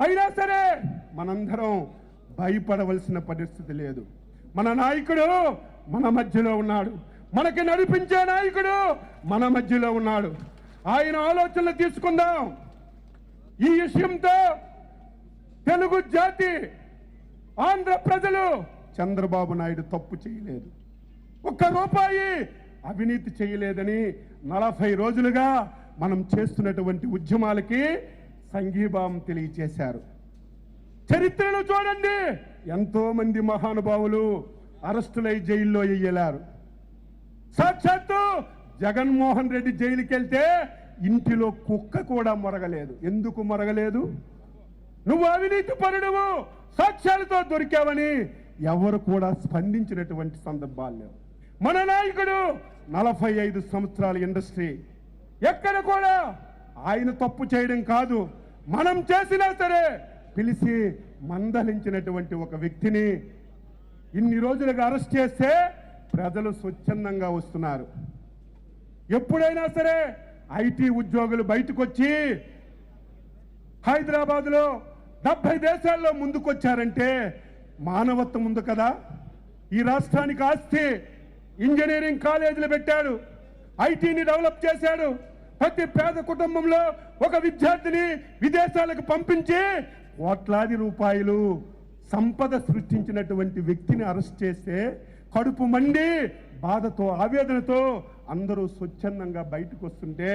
అయినా సరే మనందరం భయపడవలసిన పరిస్థితి లేదు. మన నాయకుడు మన మధ్యలో ఉన్నాడు. మనకి నడిపించే నాయకుడు మన మధ్యలో ఉన్నాడు. ఆయన ఆలోచనలు తీసుకుందాం. ఈ విషయంతో తెలుగు జాతి ఆంధ్ర ప్రజలు చంద్రబాబు నాయుడు తప్పు చేయలేదు. ఒక్క రూపాయి అవినీతి చేయలేదని నలభై రోజులుగా మనం చేస్తున్నటువంటి ఉద్యమాలకి సంఘీభావం తెలియచేశారు. చరిత్రను చూడండి. ఎంతో మంది మహానుభావులు అరెస్టులై జైల్లో వేయలారు సాక్షాత్తు జగన్మోహన్ రెడ్డి జైలుకి వెళ్తే ఇంటిలో కుక్క కూడా మొరగలేదు. ఎందుకు మొరగలేదు? నువ్వు అవినీతి పరుడువు సాక్ష్యాలతో దొరికావని ఎవరు కూడా స్పందించినటువంటి సందర్భాలు లేవు. మన నాయకుడు నలభై ఐదు సంవత్సరాల ఇండస్ట్రీ ఎక్కడ కూడా ఆయన తప్పు చేయడం కాదు. మనం చేసినా సరే పిలిచి మందలించినటువంటి ఒక వ్యక్తిని ఇన్ని రోజులుగా అరెస్ట్ చేస్తే ప్రజలు స్వచ్ఛందంగా వస్తున్నారు. ఎప్పుడైనా సరే ఐటీ ఉద్యోగులు బయటకు వచ్చి హైదరాబాద్లో డెబ్బై దేశాల్లో ముందుకొచ్చారంటే మానవత్వం ఉంది కదా. ఈ రాష్ట్రానికి ఆస్తి ఇంజనీరింగ్ కాలేజీలు పెట్టాడు ఐటీని డెవలప్ చేశాడు ప్రతి పేద కుటుంబంలో ఒక విద్యార్థిని విదేశాలకు పంపించి కోట్లాది రూపాయలు సంపద సృష్టించినటువంటి వ్యక్తిని అరెస్ట్ చేస్తే కడుపు మండి బాధతో ఆవేదనతో అందరూ స్వచ్ఛందంగా బయటకు వస్తుంటే